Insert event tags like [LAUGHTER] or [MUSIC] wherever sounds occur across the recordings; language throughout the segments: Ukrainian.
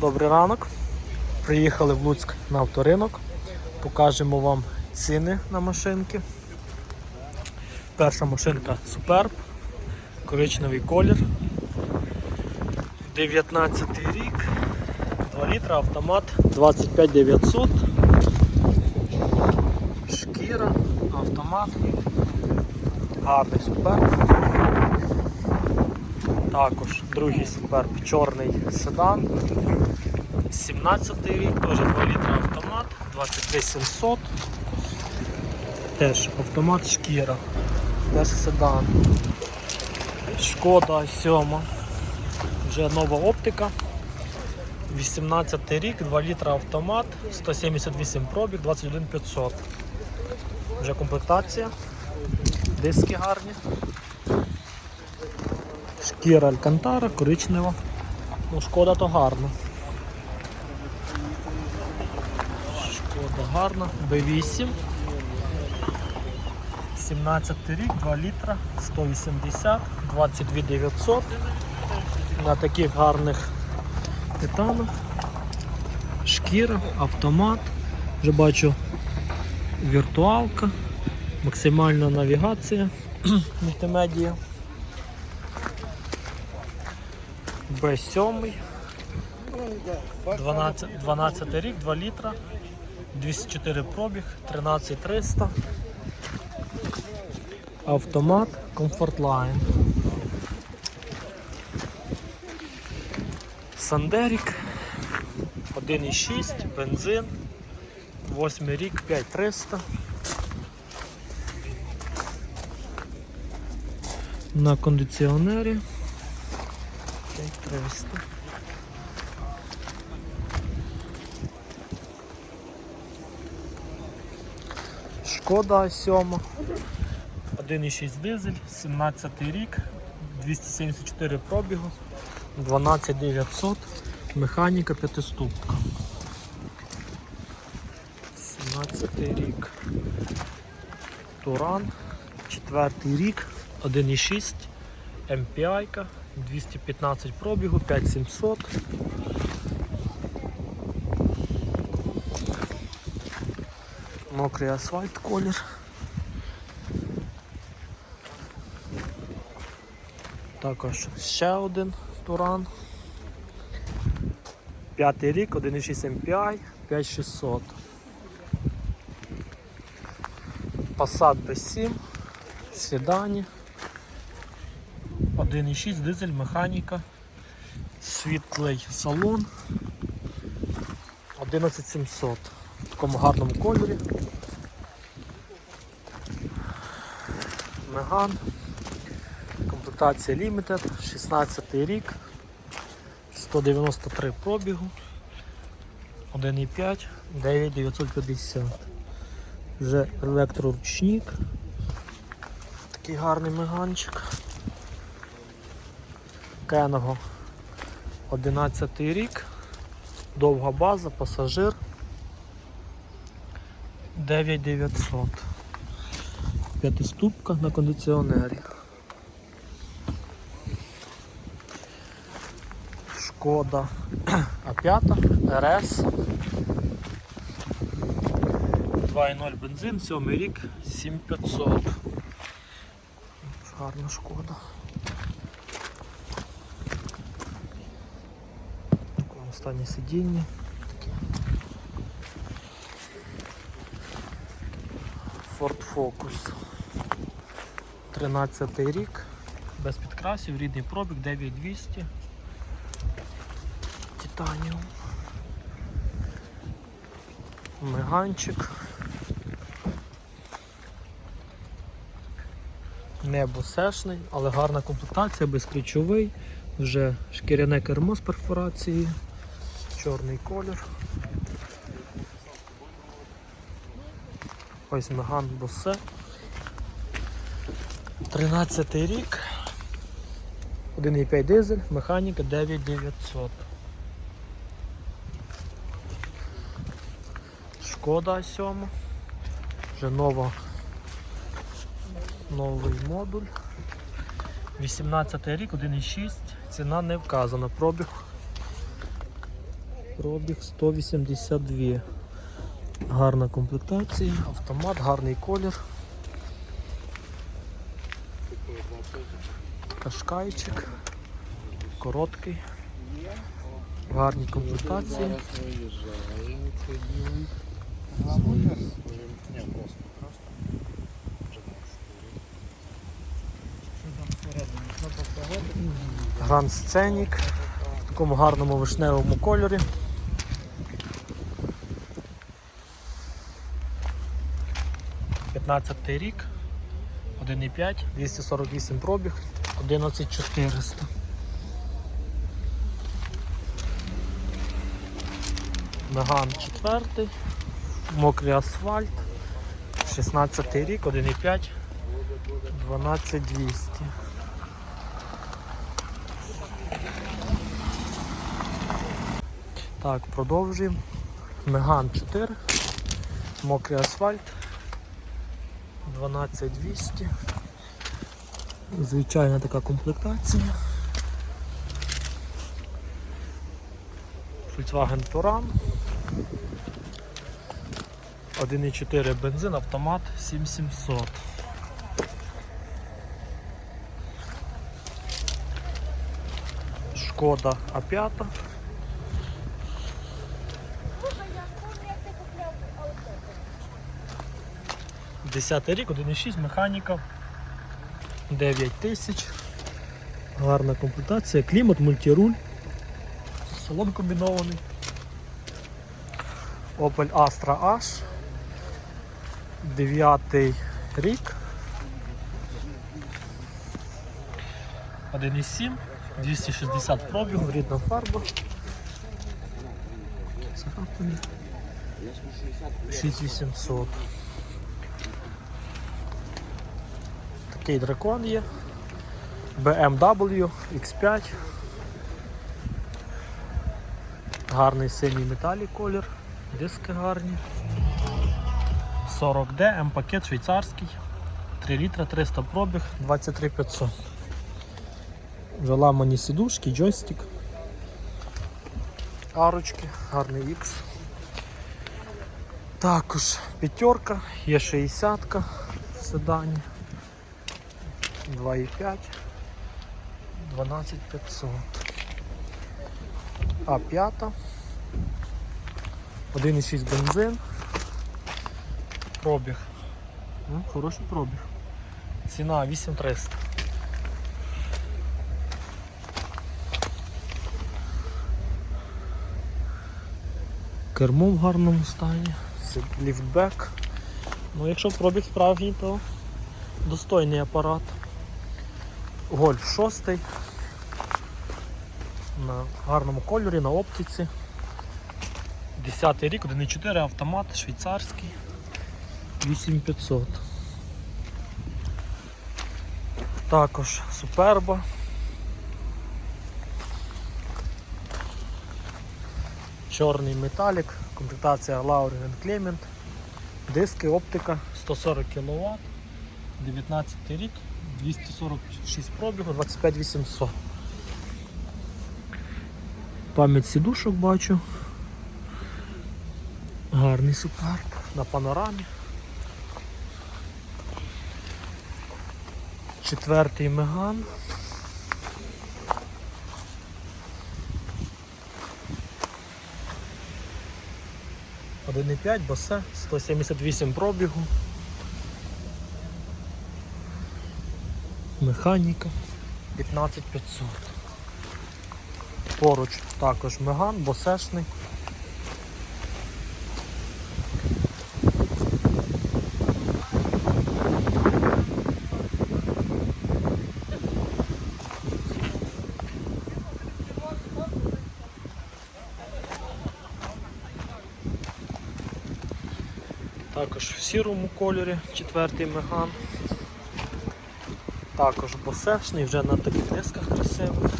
Добрий ранок. Приїхали в Луцьк на авторинок. Покажемо вам ціни на машинки. Перша машинка Superb, коричневий колір. 19 рік, 2 літра, автомат 25 900. Шкіра, автомат. Гарний Superb. Також другий Superb, чорний седан. 17 рік, теж 2 літра автомат, 23 700. Теж автомат шкіра. Теж седан. Шкода 7. Вже нова оптика. 18 рік, 2 літра автомат, 178 пробіг, 21 500. Вже комплектація. Диски гарні. Шкіра Алькантара, коричнева. Ну, шкода то гарно. Шкода гарна. B8. 17 рік, 2 літра, 180, 22 900. На таких гарних титанах. Шкіра, автомат. Вже бачу віртуалка, максимальна навігація [CLEARS THROAT] мультимедія. Б7. 12, 12 рік, 2 літра, 204 пробіг, 13300. Автомат Comfortline. Сандерік 1,6, бензин, 8 рік, 5300. На кондиціонері 5300. Шкода 7. 1,6 дизель, 17 рік, 274 пробігу, 12900, механіка п'ятиступка. 17 рік. Туран, 4 рік, 1,6, MPI, 215 пробігу, 5700. Мокрий асфальт колір. Також ще один туран. П'ятий рік, 1,6 MPI, 5600. Passat B7, седані. 1,6 дизель, механіка, світлий салон. 11700 в такому гарному кольорі. Меган. Комплектація Limited, 16 рік, 193 пробігу, 1,5, 9950. Вже електроручник. Такий гарний меганчик. Кенго 11 рік, довга база, пасажир 9900. П'ятиступка на кондиціонері. Шкода А5, РС. 2.0 бензин, 7 рік, 7500. Гарна шкода. Такому сидіння. Ford Focus. 13 рік, без підкрасів, рідний пробіг 9200. Титаніум. Меганчик. Небо сешний, але гарна комплектація, безключовий, вже шкіряне кермо з перфорацією, чорний колір. Ось Меган Босе. 13 рік. 1,5 дизель, механіка 9900. Шкода 7. Вже нова. Новий модуль. 18 рік, 1,6. Ціна не вказана. Пробіг Пробіг 182. Гарна комплектація, автомат, гарний колір. Кашкайчик. Короткий. Гарні комплектації. Гранд Сценік в такому гарному вишневому кольорі. П'ятнадцятий рік, 1,5, 248 пробіг, 11400. Меган четвертий, мокрий асфальт, 16 рік, 1,5, 12200. Так, продовжуємо. Меган 4, мокрий асфальт, 12200. Звичайна така комплектація. Volkswagen Touran. 1,4 бензин, автомат 7700. Шкода А5. Десятий рік, 1,6 механіка. 9 тисяч. Гарна комплектація, клімат, мультируль. Салон комбінований. Opel Astra H. 9 рік. 1,7, 260 пробігу, рідна фарба. Царапини. 6800. Такий дракон є. BMW X5. Гарний синій металік колір. Диски гарні. 40D, М-пакет швейцарський. 3 літра, 300 пробіг, 23500. Вже ламані сідушки, джойстик. Арочки, гарний X. Також п'ятерка, є 60 в седані. 2,5, 12500. А п'ята. 1,6 бензин. Пробіг. Ну, хороший пробіг. Ціна 8300. Кермо в гарному стані. Ліфтбек. Ну, якщо пробіг справжній, то достойний апарат. Гольф 6 на гарному кольорі, на оптиці. 10 рік, 1,4 автомат, швейцарський. 8500. Також суперба. Чорний металік, комплектація Lauren Clement. Диски, оптика 140 кВт, 19 рік, 246 пробігу, 25 800. Пам'ять сідушок бачу. Гарний суперб на панорамі. Четвертий меган. Один і п'ять, босе, 178 пробігу. Механіка 15500. Поруч також меган, босешний. Також в сірому кольорі четвертий меган. Також босешний, вже на таких дисках красивих.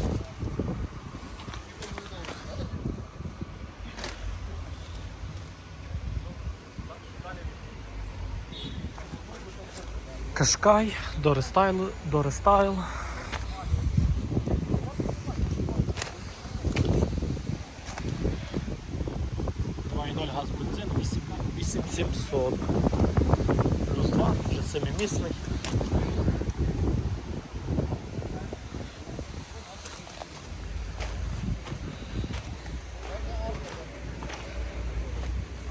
Кашкай, Дорестайл, Дорестайл. 1.0 газ бензин 8 8700. Плюс 2, вже семимісний.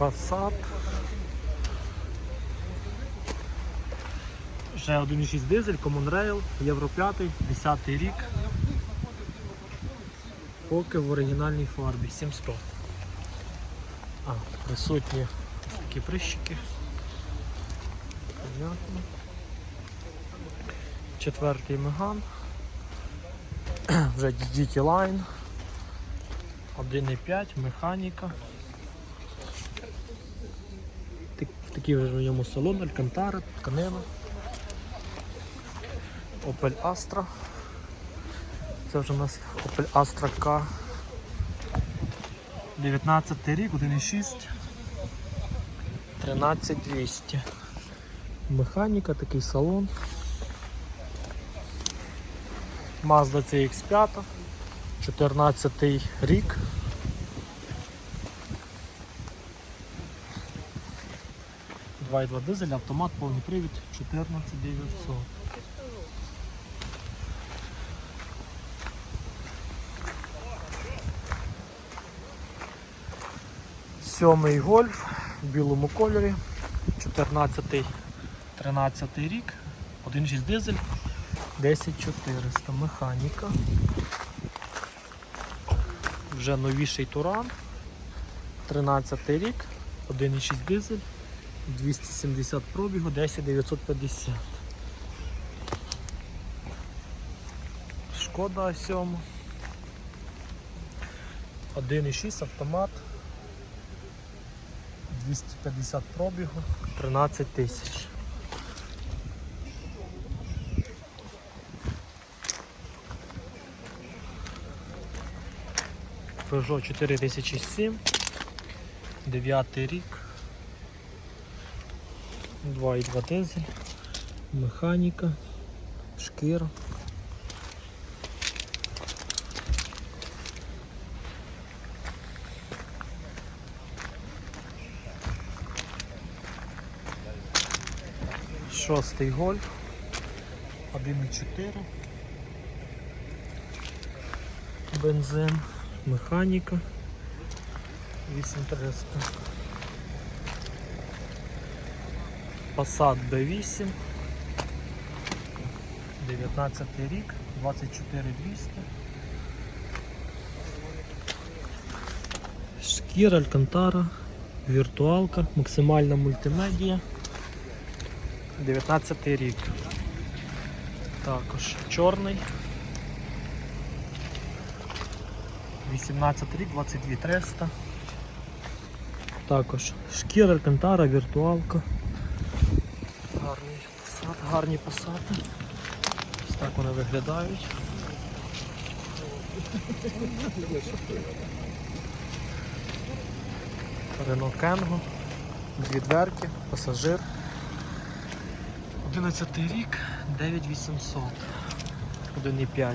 Passat. Ще 1.6 дизель, Common Rail, Євро 5, 10 рік. Поки в оригінальній фарбі 700. А, присутні ось такі прищики. Понятно. Четвертий меган. Вже GT Line. 1.5, механіка. Так- Такий вже в ньому салон, Алькантара, тканина. Opel Astra. Це вже у нас Opel Astra K. 19 рік, 1.6. 13200. Механіка, такий салон. Mazda CX5. 14 рік. Два і два дизель, автомат, повний привід, 14900. Сьомий гольф в білому кольорі, 14 13 рік, 1.6 дизель, 10400 механіка. Вже новіший туран, 13 рік, 1.6 дизель, 270 пробігу, 10950. Шкода 7. 1.6 автомат. 250 пробігу, 13 тисяч. Peugeot 4007, 9 рік, 2,2 дизель, механіка, шкіра. Шостий гольф, 1,4. Бензин, механіка, 8300. Passat B8. 19 рік, 24200. Шкіра, Алькантара, віртуалка, максимальна мультимедія. 19 рік. Також чорний. 18 рік, 22 300. Також шкіра, алькантара, віртуалка. Гарні посади. Ось так вони виглядають. Рено Кенго, дві дверки, пасажир. 11 рік, 9800. 1,5.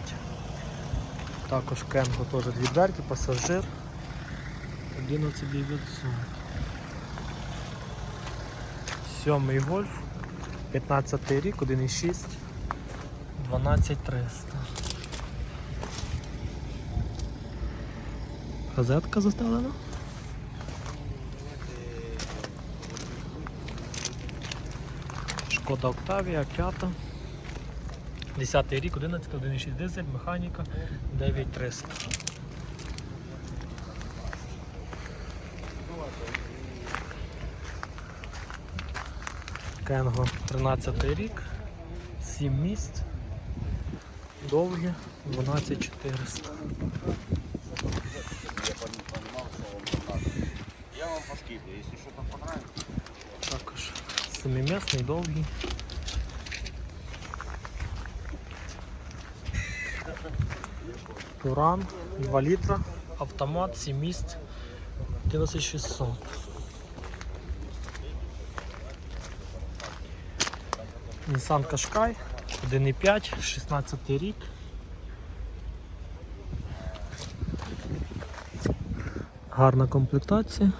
Також Кенго теж дві дверки, пасажир. 11900. Сьомий гольф. 15 рік, 1,6. 12300. Газетка застелена. Шкода Октавія, 5. 10 рік, 11, 1,6 дизель, механіка, 9300. Кенго 13 рік, 7 місць, довгі, 12400. Я вам поскидываю, если что-то понравится. Також семимісний, довгий. Туран, 2 літра, автомат, 7 місць, 11600. Nissan Qashqai 1,5, 16 рік. Гарна комплектація.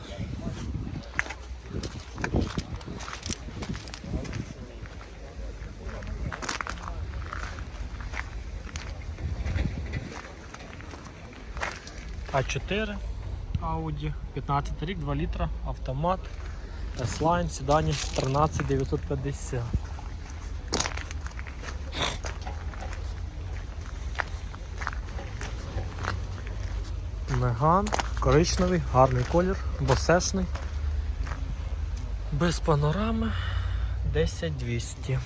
А4 Audi, 15 рік, 2 літра, автомат, S-Line, седані 13950. Меган, коричневий, гарний колір, босешний. Без панорами 10200.